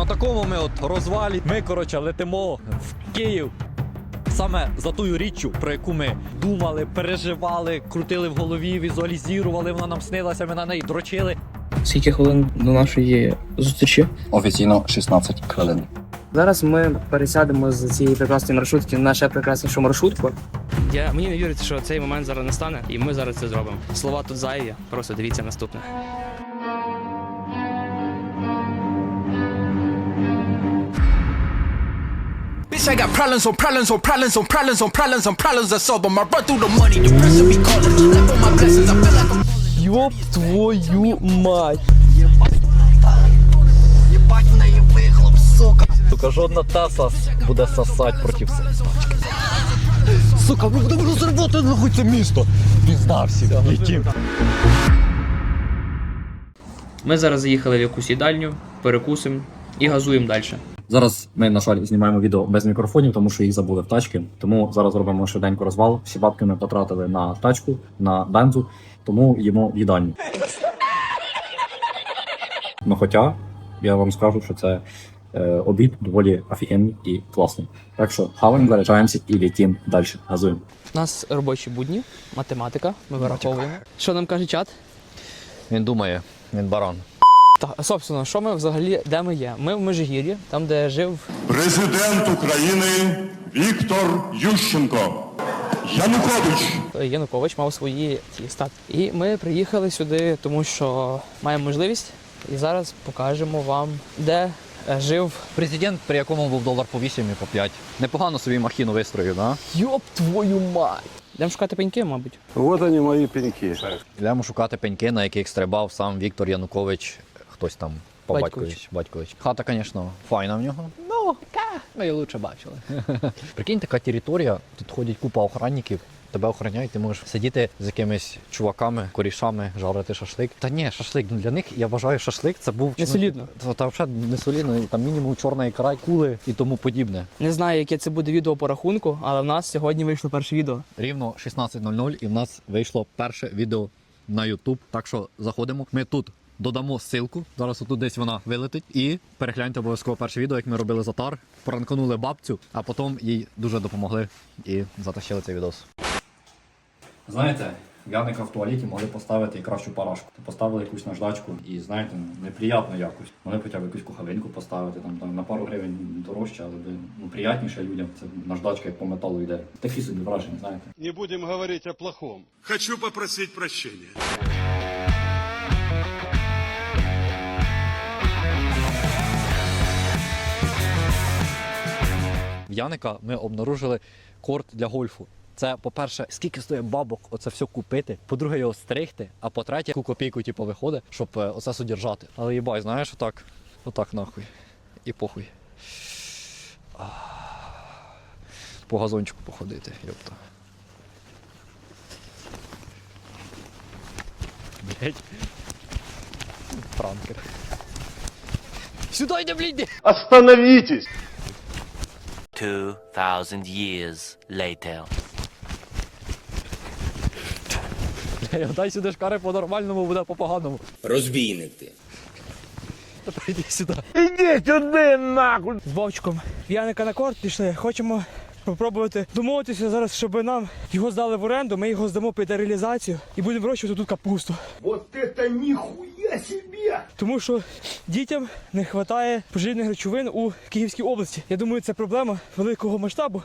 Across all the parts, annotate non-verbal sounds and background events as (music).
на такому ми от розвалі. Ми, коротше, летимо в Київ. Саме за тою річчю, про яку ми думали, переживали, крутили в голові, візуалізували, вона нам снилася, ми на неї дрочили. Скільки хвилин до нашої зустрічі? Офіційно 16 хвилин. Зараз ми пересядемо з цієї прекрасної маршрутки на ще прекраснішу маршрутку. Я мені не віриться, що цей момент зараз настане, і ми зараз це зробимо. Слова тут зайві. Просто дивіться наступне. Bitch, I got problems on problems on problems on problems on problems on problems I solve 'em. I run through the money, the pressure be calling. Left on my blessings, I feel like I'm. Йоп твою мать! Сука, жодна таса буде сосать проти все. Сука, ми будемо розривати нахуй це місто. Пізда всім. Летім. Ми зараз заїхали в якусь їдальню, перекусимо і газуємо далі. Зараз ми, на жаль, знімаємо відео без мікрофонів, тому що їх забули в тачки. Тому зараз робимо швиденько розвал. Всі бабки ми потратили на тачку, на бензу, тому їмо в їдальню. Ну хоча я вам скажу, що це е, обід доволі офігенний і класний. Так що хаваємо, заряджаємося і літім далі. Газуємо. У нас робочі будні, математика, ми вираховуємо. Що нам каже чат? Він думає, він баран. Так, собственно, що ми взагалі, де ми є? Ми в Межигір'ї, там, де жив Президент України Віктор Ющенко. Янукович. Янукович, мав свої ті статки. І ми приїхали сюди, тому що маємо можливість. І зараз покажемо вам, де е, жив. Президент, при якому був долар по 8 і по 5. Непогано собі махіну вистроїв, да? Йоп твою мать! Йдемо шукати пеньки, мабуть. Вот они мои пеньки. Йдемо шукати пеньки, на яких стрибав сам Віктор Янукович, хтось там по Батькович. батькович. Хата, звісно, файна в нього. Ну, ка, ми її лучше бачили. (laughs) Прикинь, така територія, тут ходять купа охранників. Тебе охороняють, ти можеш сидіти з якимись чуваками, корішами, жарити шашлик. Та ні, шашлик ну, для них я вважаю, шашлик це був Не солідно. Та, та взагалі не солідно, там мінімум чорна ікра, кули і тому подібне. Не знаю, яке це буде відео по рахунку, але в нас сьогодні вийшло перше відео. Рівно 16.00 і в нас вийшло перше відео на YouTube. Так що заходимо. Ми тут додамо ссылку. Зараз отут десь вона вилетить. І перегляньте обов'язково перше відео, як ми робили затар, пранканули бабцю, а потім їй дуже допомогли і затащили цей відос. Знаєте, Яника в туалеті могли поставити і кращу парашку. Поставили якусь наждачку і, знаєте, неприємно якось. Вони б хоча б якусь куховинку поставити, там, там на пару гривень дорожче, але би, ну, приятніше людям. Це наждачка як по металу йде. Такі собі враження, знаєте. Не будем говорить о плохом. Хочу попросить прощения. Яника ми обнаружили корт для гольфу. Це, по-перше, скільки стоїть бабок оце все купити. По-друге, його стригти, а по-третє, яку копійку типу, виходить, щоб е, оце содержати. Але їбай, знаєш, отак, отак нахуй. І похуй. По газончику походити, йопта. Блять. Пранкер. Сюди йде, блядь! Остановитесь! 2,000 years later. Дай сюди шкари по-нормальному, буде по-поганому. Розбійник ти. Та прийди сюди. З Вовчиком Яника на корт пішли. Хочемо спробувати домовитися зараз, щоб нам його здали в оренду. Ми його здамо під реалізацію і будемо вирощувати тут капусту. Вот это нихуя себе! Тому що дітям не вистачає поживних речовин у Київській області. Я думаю, це проблема великого масштабу.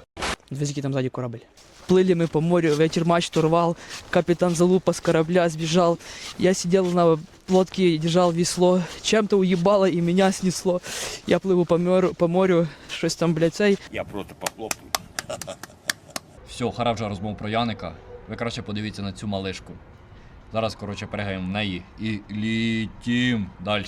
Дивись, який там ззаді корабель. Плыли мы по морю, ветер мачту рвал, капитан Залупа с корабля сбежал. Я сидел на лодке и держал весло, чем-то уебало и меня снесло. Я плыву по морю, по морю щось там, блядь, цей. Я просто похлопаю. (laughs) Все, хара вже розмов про Яника. Ви краще подивіться на цю малишку. Зараз, коротше, перегаємо в неї і літім далі.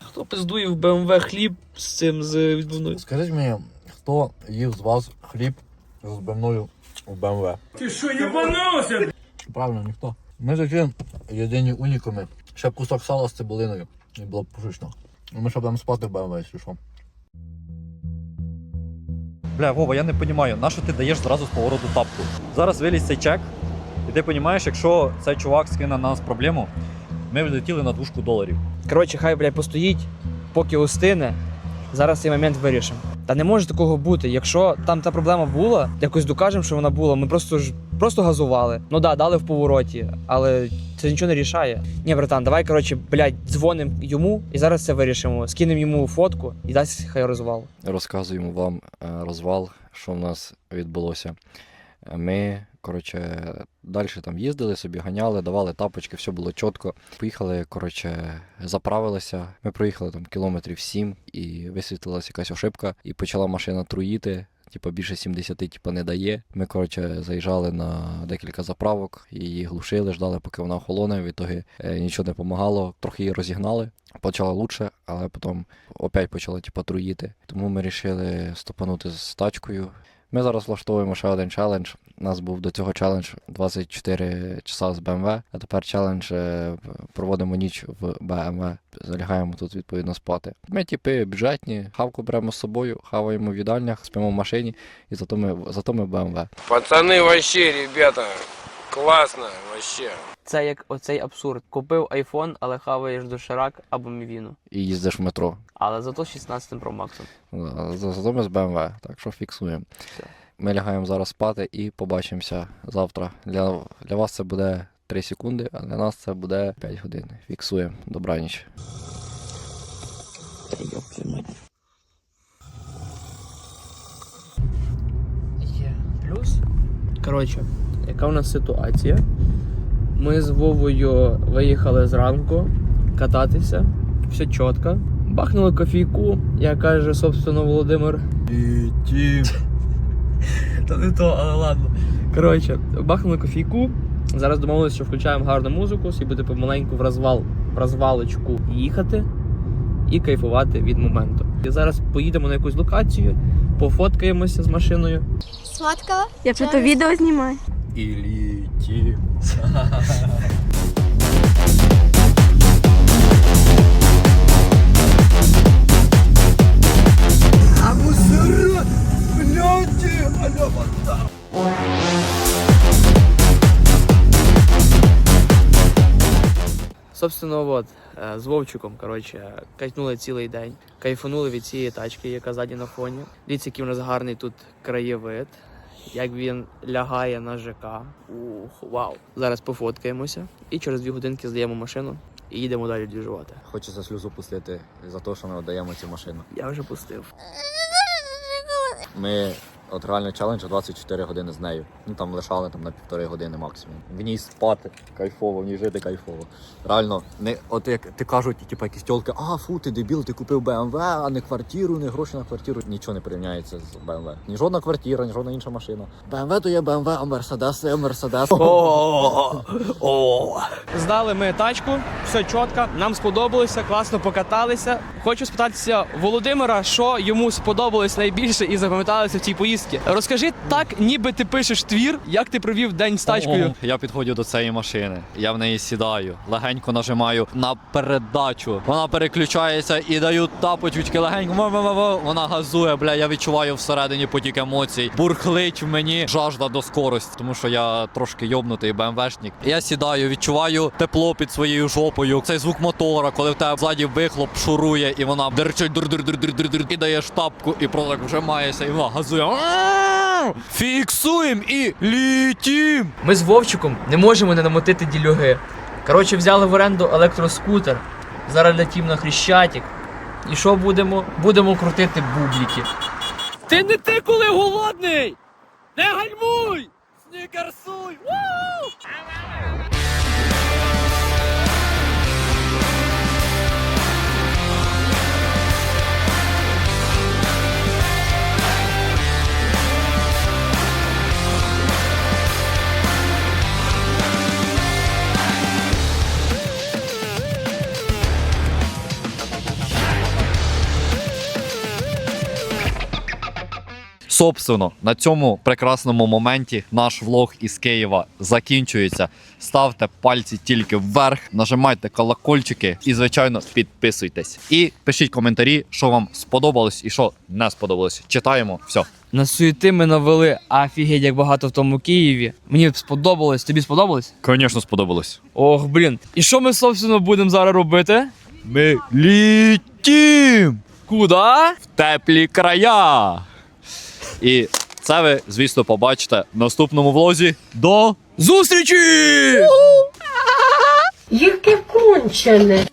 Хто пиздує в БМВ хліб з цим з відбувною? Скажіть мені, хто їв з вас хліб з збивною у БМВ? Ти що, їбанувся? Правильно, ніхто. Ми такі єдині унікуми. Ще б кусок сала з цибулиною. І було б пушечно. Ну, Ми ще будемо спати в БМВ, якщо що. Бля, Вова, я не розумію, на що ти даєш зразу з повороту тапку? Зараз виліз цей чек, і ти розумієш, якщо цей чувак скине на нас проблему, ми влетіли на двушку доларів. Коротше, хай, блядь, постоїть, поки устине. Зараз цей момент вирішимо. Та не може такого бути. Якщо там та проблема була, якось докажемо, що вона була. Ми просто ж просто газували. Ну да, дали в повороті, але це нічого не рішає. Ні, братан, давай, коротше, блядь, дзвонимо йому і зараз це вирішимо. Скинемо йому фотку і дасть хай розвал. Розказуємо вам е, розвал, що в нас відбулося. Ми, коротше, далі там їздили собі, ганяли, давали тапочки, все було чітко. Поїхали, коротше, заправилися. Ми проїхали там кілометрів 7 і висвітлилася якась ошибка, і почала машина труїти. Типа більше 70 типа, не дає. Ми, коротше, заїжджали на декілька заправок, її глушили, ждали, поки вона охолоне. В ітогі е, нічого не допомагало, трохи її розігнали. Почало лучше, але потім опять почало типа, труїти. Тому ми вирішили стопанути з тачкою. Ми зараз влаштовуємо ще один челендж. У нас був до цього челендж 24 часа з BMW, а тепер челендж е, проводимо ніч в BMW. Залягаємо тут відповідно спати. Ми типи бюджетні, хавку беремо з собою, хаваємо в їдальнях, спимо в машині, і зато ми зато ми в BMW. Пацаны вообще, ребята, классно вообще. Це як оцей абсурд. Купив айфон, але хаваєш доширак або мівіну. І їздиш в метро. Але зато 16 Pro Max. За- Зато ми з BMW, так що фіксуємо. Все. Ми лягаємо зараз спати і побачимося завтра. Для, для вас це буде 3 секунди, а для нас це буде 5 годин. Фіксуємо. Добраніч. Є плюс. Коротше, яка у нас ситуація? Ми з Вовою виїхали зранку кататися, все чітко. Бахнули кофійку, як каже, собственно, Володимир. Та не то, але ладно. Коротше, бахнули кофійку. Зараз домовилися, що включаємо гарну музику, і буде помаленьку в розвал, в розвалочку їхати і кайфувати від моменту. І зараз поїдемо на якусь локацію, пофоткаємося з машиною. Сладкого? Я что-то видео снимаю. І літім. Собственно, от з Вовчиком, коротше, кайфнули цілий день. Кайфанули від цієї тачки, яка ззаді на фоні. Дивіться, який у нас гарний тут краєвид. Як він лягає на ЖК. Ух, вау. Зараз пофоткаємося і через дві годинки здаємо машину і їдемо далі діжувати. Хочеться сльозу пустити за те, що ми віддаємо цю машину. Я вже пустив. Ми от реально челендж 24 години з нею. Ну там лишали там на півтори години максимум. В ній спати кайфово, в ній жити кайфово. Реально, не от як ти кажуть, типу, якісь тьолки, а фу, ти дебіл, ти купив BMW, а не квартиру, не гроші на квартиру. Нічого не порівняється з BMW. Ні жодна квартира, ні жодна інша машина. BMW то є BMW, а Mercedes то є Mercedes. Здали ми тачку, все чітко, нам сподобалося, класно покаталися. Хочу спитатися Володимира, що йому сподобалось найбільше і запам'яталося в цій поїздці. Розкажи так, ніби ти пишеш твір, як ти провів день з тачкою. Я підходжу до цієї машини, я в неї сідаю, легенько нажимаю на передачу. Вона переключається і даю тапочки легенько. Вона газує, бля, я відчуваю всередині потік емоцій. Бурхлить в мені жажда до скорості, тому що я трошки йобнутий БМВшник. Я сідаю, відчуваю тепло під своєю жопою. Цей звук мотора, коли в тебе ззаді вихлоп шурує, і вона дерчить дур-дур-дур-дур-дур, і даєш тапку, і просто так вжимаєшся, і вона газує. Фіксуєм і літім! Ми з Вовчиком не можемо не намотити ділюги. Коротше, взяли в оренду електроскутер. Зараз летім на Хрещатик. І що будемо? Будемо крутити бубліки. Ти не ти, коли голодний! Не гальмуй! Снікерсуй! Собственно, на цьому прекрасному моменті наш влог із Києва закінчується. Ставте пальці тільки вверх, нажимайте колокольчики і, звичайно, підписуйтесь. І пишіть коментарі, що вам сподобалось і що не сподобалось. Читаємо все. На суєти ми навели афігеть, як багато в тому Києві. Мені сподобалось. Тобі сподобалось? Звісно, сподобалось. Ох, блін. І що ми, собственно, будемо зараз робити? Ми літім! Куди? В теплі края. І це ви, звісно, побачите в наступному влозі. До Зустрічі! Яке кончене.